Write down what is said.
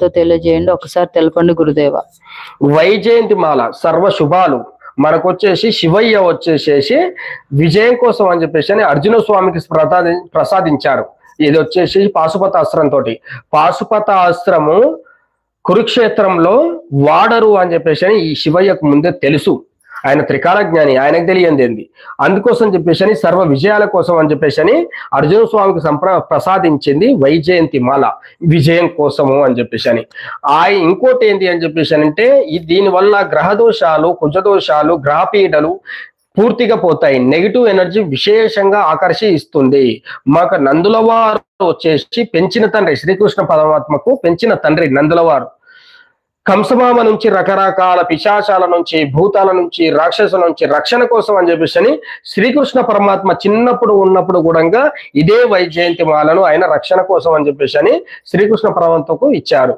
తో తెలియజేయండి. ఒకసారి తెలపండి గురుదేవ. వైజయంతి మాల సర్వ శుభాలు. మనకు వచ్చేసి శివయ్య వచ్చేసేసి విజయం కోసం అని చెప్పేసి అని అర్జున స్వామికి ప్రసాది ప్రసాదించారు. ఇది వచ్చేసి పాశుపత తోటి. పాశుపత అస్త్రము కురుక్షేత్రంలో వాడరు అని చెప్పేసి అని ఈ శివయ్యకు ముందే తెలుసు. ఆయన త్రికాల జ్ఞాని ఆయనకు తెలియంది ఏంది? అందుకోసం చెప్పేసి అని సర్వ విజయాల కోసం అని చెప్పేసి అని అర్జున స్వామికి సంప్ర ప్రసాదించింది వైజయంతి మాల విజయం కోసము అని చెప్పేసి అని ఆ ఇంకోటి ఏంటి అని చెప్పేసి అని అంటే దీనివల్ల దీని వల్ల కుజదోషాలు గ్రహపీడలు పూర్తిగా పోతాయి. నెగిటివ్ ఎనర్జీ విశేషంగా ఆకర్షిస్తుంది మాకు నందులవారు వచ్చేసి పెంచిన తండ్రి శ్రీకృష్ణ పరమాత్మకు పెంచిన తండ్రి నందులవారు. కంసమామ నుంచి రకరకాల పిశాచాల నుంచి భూతాల నుంచి రాక్షసుల నుంచి రక్షణ కోసం అని చెప్పేసి శ్రీకృష్ణ పరమాత్మ చిన్నప్పుడు ఉన్నప్పుడు కూడా ఇదే వైజయంతి మాలను ఆయన రక్షణ కోసం అని చెప్పేసి శ్రీకృష్ణ పరమాత్మకు ఇచ్చారు